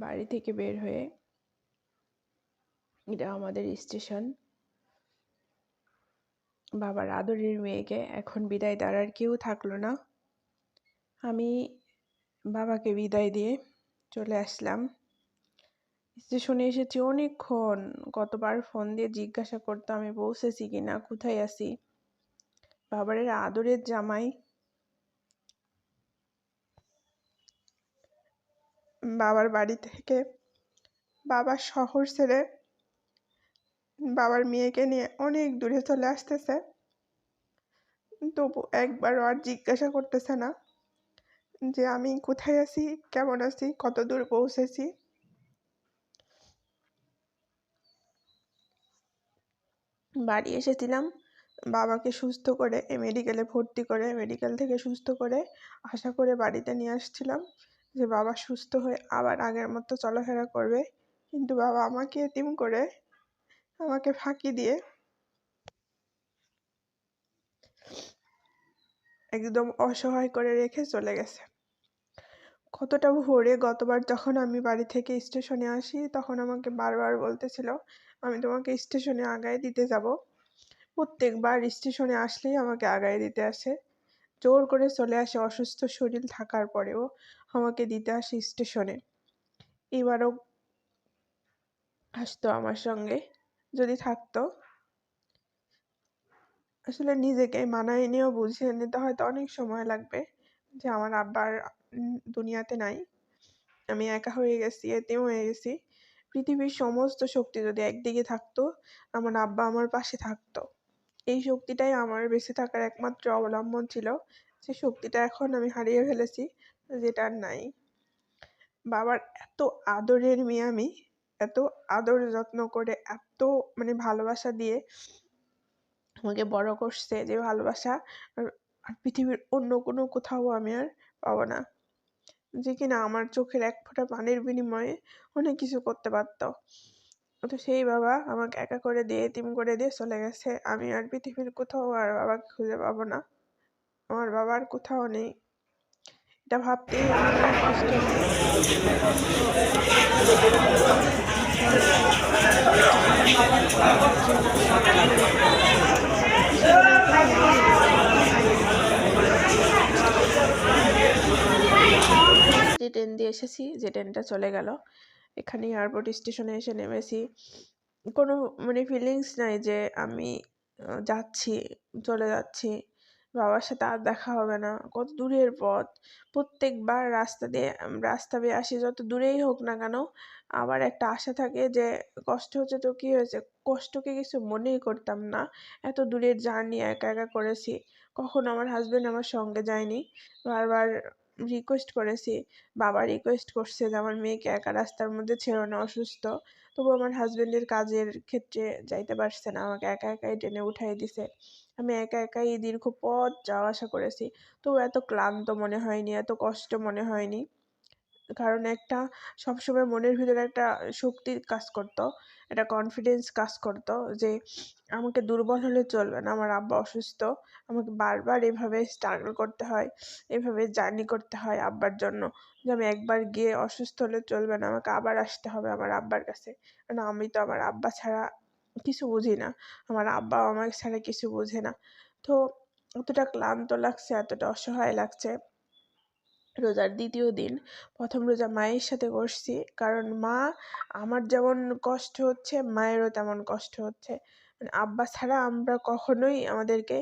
বাড়ি থেকে বের হয়ে এটা আমাদের স্টেশন। বাবার আদরের মেয়েকে এখন বিদায় দাঁড়ার কেউ থাকল না। আমি বাবাকে বিদায় দিয়ে চলে আসলাম। স্টেশনে এসেছি অনেকক্ষণ কতবার ফোন দিয়ে জিজ্ঞাসা করতো আমি পৌঁছেছি কি না কোথায় আছি? বাবারের আদরের জামাই বাবার বাড়ি থেকে বাবার শহর ছেড়ে বাবার মেয়েকে নিয়ে অনেক দূরে চলে আসতেছে। তবু একবারও আর জিজ্ঞাসা করতেছে না যে আমি কোথায় আছি, কেমন আছি, কত দূর পৌঁছেছি। বাড়ি এসেছিলাম, বাবাকে সুস্থ করে মেডিকেলে ভর্তি করে মেডিকেল থেকে সুস্থ করে আশা করে বাড়িতে নিয়ে আসছিলাম। যে বাবা সুস্থ হয়ে আবার আগের মতো চলাফেরা করবে। কিন্তু বাবা আমাকে এতিম করে আমাকে ফাঁকি দিয়ে একদম অসহায় করে রেখে চলে গেছে। কতটা ভোরে গতবার যখন আমি বাড়ি থেকে স্টেশনে আসি, তখন আমাকে বারবার বলতেছিল, আমি তোমাকে স্টেশনে আগায় দিতে যাব। প্রত্যেকবার স্টেশনে আসলেই আমাকে আগায় দিতে আসে। জোর করে চলে আসে অসুস্থ শরীর থাকার পরেও আমাকে দিতে আসে স্টেশনে। এবারও আসতো আমার সঙ্গে, যদি থাকতো। আসলে নিজেকে মানায় নিয়েও বুঝিয়ে নিতে হয়তো অনেক সময় লাগবে যে আমার আব্বার দুনিয়াতে নাই। আমি একা হয়ে গেছি এতেও হয়ে গেছি। পৃথিবীর সমস্ত শক্তি যদি একদিকে থাকতো, আমার আব্বা আমার পাশে থাকতো। এই শক্তিটাই আমার বেঁচে থাকার একমাত্র অবলম্বন ছিল। সে শক্তিটা এখন আমি হারিয়ে ফেলেছি, যেটা নাই। বাবার এত আদরের মেয়ে আমি, এত আদর যত্ন করে, এত মানে ভালোবাসা দিয়ে আমাকে বড় করছে যে ভালোবাসা আর পৃথিবীর অন্য কোনো কোথাও আমি আর পাবো না। যে কিনা আমার চোখের এক ফোঁটা পানির বিনিময়ে অনেক কিছু করতে পারত। তো সেই বাবা আমাকে একা করে দিয়ে এতিম করে দিয়ে চলে গেছে। আমি আর পৃথিবীর কোথাও আর বাবাকে খুঁজে পাবো না। আমার বাবার কোথাও নেই। এটা ভাবতেই যে ট্রেন দিয়ে এসেছি, যে ট্রেনটা চলে গেল। এখানে এয়ারপোর্ট স্টেশনে এসে নেমেছি। কোনো মানে ফিলিংস নাই যে আমি যাচ্ছি, চলে যাচ্ছি। বাবার সাথে আর দেখা হবে না। কত দূরের পথ। প্রত্যেকবার রাস্তা দিয়ে রাস্তা দিয়ে আসি, যত দূরেই হোক না কেন, আবার একটা আশা থাকে যে, কষ্ট হচ্ছে তো কী হয়েছে? কষ্টকে কিছু মনেই করতাম না। এত দূরের জার্নি একা একা করেছি। কখনো আমার হাজব্যান্ড আমার সঙ্গে যায়নি। বারবার রিকোয়েস্ট করেছি, বাবা রিকোয়েস্ট করছে যে আমার মেয়েকে একা রাস্তার মধ্যে ছেড়ো না, অসুস্থ। তবু আমার হাজবেন্ডের কাজের ক্ষেত্রে যাইতে পারছে না, আমাকে একা একাই টেনে উঠাই দিছে। আমি একা একাই দীর্ঘ পথ যাওয়া আসা করেছি। তবু এত ক্লান্ত মনে হয়নি, এত কষ্ট মনে হয়নি। কারণ একটা সবসময় মনের ভিতরে একটা শক্তির কাজ করতো, একটা কনফিডেন্স কাজ করতো যে আমাকে দুর্বল হলে চলবে না, আমার আব্বা অসুস্থ, আমাকে বারবার এভাবে স্ট্রাগল করতে হয়, এভাবে জার্নি করতে হয় আব্বার জন্য যে আমি একবার গিয়ে অসুস্থ হলে চলবে না, আমাকে আবার আসতে হবে আমার আব্বার কাছে। কারণ আমি তো আমার আব্বা ছাড়া কিছু বুঝি না, আমার আব্বাও আমার ছাড়া কিছু বোঝে না। তো এতটা ক্লান্ত লাগছে, এতটা অসহায় লাগছে। রোজার দ্বিতীয় দিন। প্রথম রোজা মায়ের সাথে করছি। কারণ মা, আমার যেমন কষ্ট হচ্ছে, মায়েরও তেমন কষ্ট হচ্ছে। মানে আব্বা ছাড়া আমরা কখনোই আমাদেরকে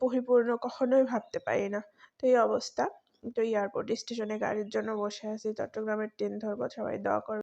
পরিপূর্ণ কখনোই ভাবতে পারি না। তো এই অবস্থা। তো এয়ারপোর্ট স্টেশনে গাড়ির জন্য বসে আছি। চট্টগ্রামের ট্রেন ধরবো সবাই দোয়া করবে।